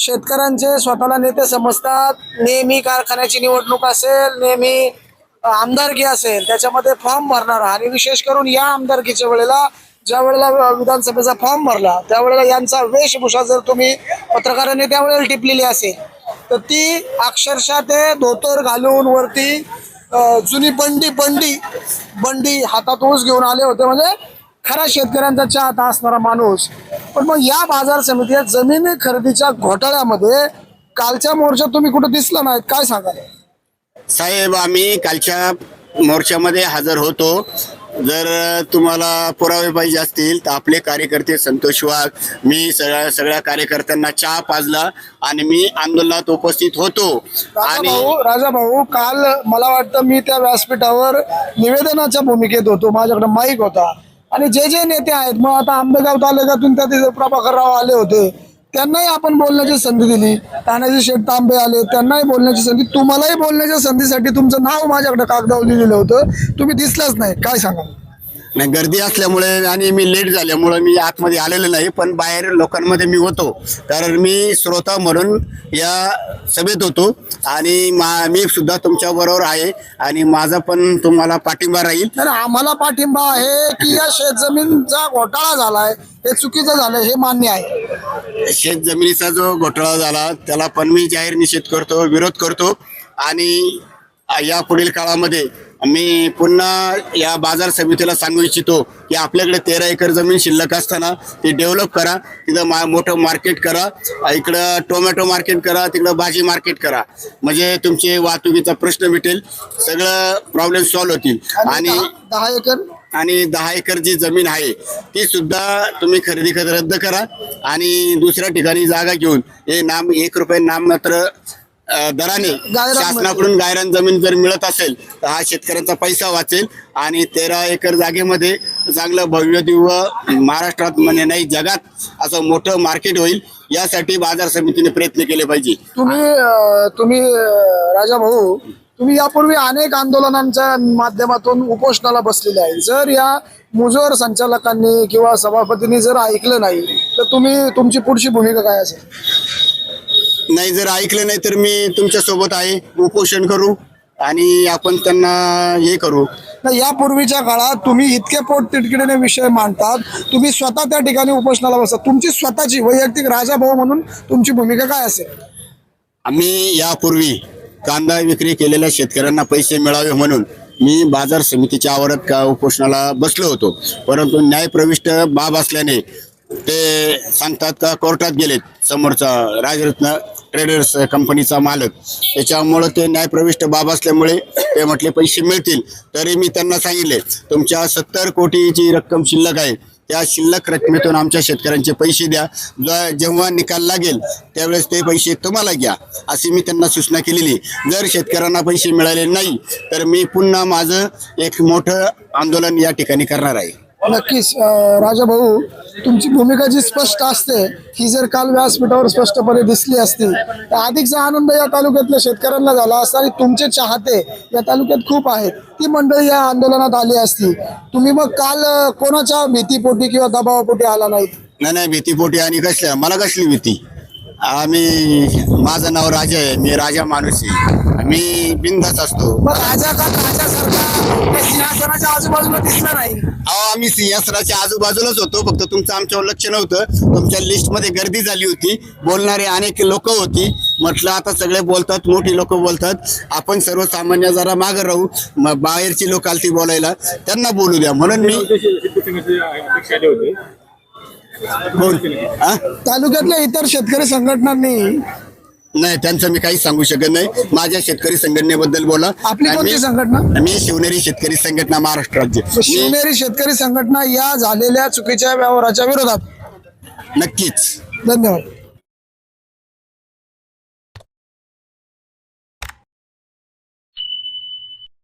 शेतकऱ्यांचे स्वतःला नेते समजतात. नेहमी कारखान्याची निवडणूक असेल नेहमी आमदारकी असेल त्याच्यामध्ये फॉर्म भरणारा आणि विशेष करून या आमदारकीच्या वेळेला ज्या वेळेला विधानसभेचा फॉर्म भरला त्यावेळेला यांचा वेशभूषा जर तुम्ही पत्रकारांनी त्यावेळेला टिपलेली असेल तर ती अक्षरशः ते धोतर घालून वरती जुनी बंडी बंडी बंडी हातात ऊस घेऊन आले होते. म्हणजे खरा शेतकऱ्यांचा चाहता असणारा माणूस पण मग या बाजार समितीत जमीन खरेदीच्या घोटाळ्यामध्ये कालच्या मोर्चात तुम्ही कुठे दिसला नाहीत? काय सांगाल? साहेब आम्ही कालच्या मोर्चामध्ये हजर होतो. जर तुम्हाला पुरावे पाहिजे असतील तर आपले कार्यकर्ते संतोष वाघ मी सगळ्या सगळ्या कार्यकर्त्यांना चहा पाजला आणि मी आंदोलनात उपस्थित होतो. आणि राजा भाऊ काल मला वाटतं मी त्या व्यासपीठावर निवेदनाच्या भूमिकेत होतो. माझ्याकडे माईक होता. आणि जे जे नेते आहेत मग आता आंबेगाव तालुक्यातून त्या तिथे प्रभाकरराव आले होते त्यांनाही आपण बोलण्याची संधी दिली. तानाजी शेठ तांबे आले त्यांनाही बोलण्याची संधी तुम्हालाही बोलण्याच्या संधीसाठी तुमचं नाव माझ्याकडे कागदावर लिहिलेलं होतं. तुम्ही दिसलाच नाही. काय सांगा नाही, गर्दी असल्यामुळे आणि मी लेट झाल्यामुळे मी आतमध्ये आलेलो नाही पण बाहेर लोकांमध्ये मी होतो. कारण मी श्रोता म्हणून या सभेत होतो आणि मा मी सुद्धा तुमच्या बरोबर आहे आणि माझा पण तुम्हाला पाठिंबा राहील. तर आम्हाला पाठिंबा आहे की या शेतजमीनचा घोटाळा झालाय हे चुकीचं झालंय हे मान्य आहे. शेत जमिनीचा जो घोटाळा झाला त्याला पण मी जाहीर निषेध करतो विरोध करतो. आणि या पुढील काळामध्ये मी पुन्हा या बाजार समितीला सांगू इच्छितो की आपल्याकडे तेरा एकर जमीन शिल्लक असताना ती डेव्हलप करा. तिथं मा मोठं मार्केट करा. इकडं टोमॅटो मार्केट करा. तिकडं भाजी मार्केट करा. म्हणजे तुमचे वाहतुकीचा प्रश्न मिटेल. सगळं प्रॉब्लेम सॉल्व्ह होतील. आणि दहा- एकर? आणि दहा एकर जी जमीन आहे ती सुद्धा तुम्ही खरेदी रद्द करा. आणि दुसऱ्या ठिकाणी जागा घेऊन हे नाम एक रुपये नाममात्र अ, दराने गायरान शासनाकडून गायरान जमीन जर मिळत असेल तर हा शेतकऱ्यांचा पैसा वाचेल. आणि तेरा एकर जागेमध्ये चांगलं भव्य दिव्य महाराष्ट्रात म्हणजे नाही जगात असं मोठं मार्केट होईल यासाठी बाजार समितीने प्रयत्न केले पाहिजे. तुम्ही अं, तुम्ही अं, राजा भाऊ तुम्ही यापूर्वी अनेक आंदोलनांच्या माध्यमातून उपोषणाला बसलेले आहे. जर या मुजोर संचालकांनी किंवा सभापतींनी जर ऐकलं नाही तर तुम्ही तुमची पुढची भूमिका काय असेल? नाही जर ऐकलं नाही तर मी तुमच्यासोबत आहे उपोषण करू आणि आपण त्यांना हे करू. यापूर्वीच्या काळात तुम्ही इतके पोट तिटकिडीने विषय मांडतात. तुम्ही स्वतः त्या ठिकाणी उपोषणाला बसतात तुमची स्वतःची वैयक्तिक राजा भाऊ म्हणून तुमची भूमिका काय असेल? आम्ही यापूर्वी कांदा विक्री केलेल्या शेतकऱ्यांना पैसे मिळावे म्हणून मी बाजार समितीच्या आवारात का उपोषणाला बसलो होतो. परंतु न्यायप्रविष्ट बाब असल्याने ते सांगतात का कोर्टात गेलेत समोरचा राजरत्न ट्रेडर्स कंपनीचा मालक. त्याच्यामुळं ते न्यायप्रविष्ट बाब असल्यामुळे ते म्हटले पैसे मिळतील. तरी मी त्यांना सांगितले तुमच्या सत्तर कोटीची रक्कम शिल्लक आहे. त्या शिल्लक रकमेतून आमच्या शेतकऱ्यांचे पैसे द्या. जेव्हा निकाल लागेल त्यावेळेस ते पैसे तुम्हाला घ्या अशी मी त्यांना सूचना केलेली. जर शेतकऱ्यांना पैसे मिळाले नाही तर मी पुन्हा माझं एक मोठं आंदोलन या ठिकाणी करणार आहे. नक्कीच राजा भाऊ तुमची भूमिका जी स्पष्ट असते ही जर काल व्यासपीठावर स्पष्टपणे दिसली असती तर अधिकचा आनंद या तालुक्यातल्या शेतकऱ्यांना झाला असता आणि तुमचे चाहते या तालुक्यात खूप आहेत. ती मंडळी या आंदोलनात आली असती. तुम्ही मग काल कोणाच्या भीतीपोटी किंवा दबावापोटी आला नाहीत? नाही नाही भीतीपोटी आणि कसल्या? मला कसली भीती? आम्ही माझं नाव राजा आहे मी राजा माणूस आहे. मी बिंदास असतो. मग राजा का राजासारखा सिंहासनाच्या दिसला नाही. अहो आम्ही सिंहासनाच्या आजूबाजूलाच होतो. फक्त तुमचं आमच्यावर लक्ष नव्हतं. तुमच्या लिस्टमध्ये गर्दी झाली होती. बोलणारे अनेक लोक होती. म्हटलं आता सगळे बोलतात मोठी लोक बोलतात. आपण सर्वसामान्य जरा मागं राहू. बाहेरची लोक आलती बोलायला. त्यांना बोलू द्या. म्हणून मी? तालुक्यातल्या इतर शेतकरी संघटनांनी नाही त्यांचं मी काहीच सांगू शकत नाही. माझ्या शेतकरी संघटनेबद्दल बोला. आपली आणि कोणती मी- संघटना? मी शिवनेरी शेतकरी संघटना महाराष्ट्र राज्य. मी शिवनेरी शेतकरी संघटना या झालेल्या चुकीच्या व्यवहाराच्या विरोधात. नक्कीच. धन्यवाद.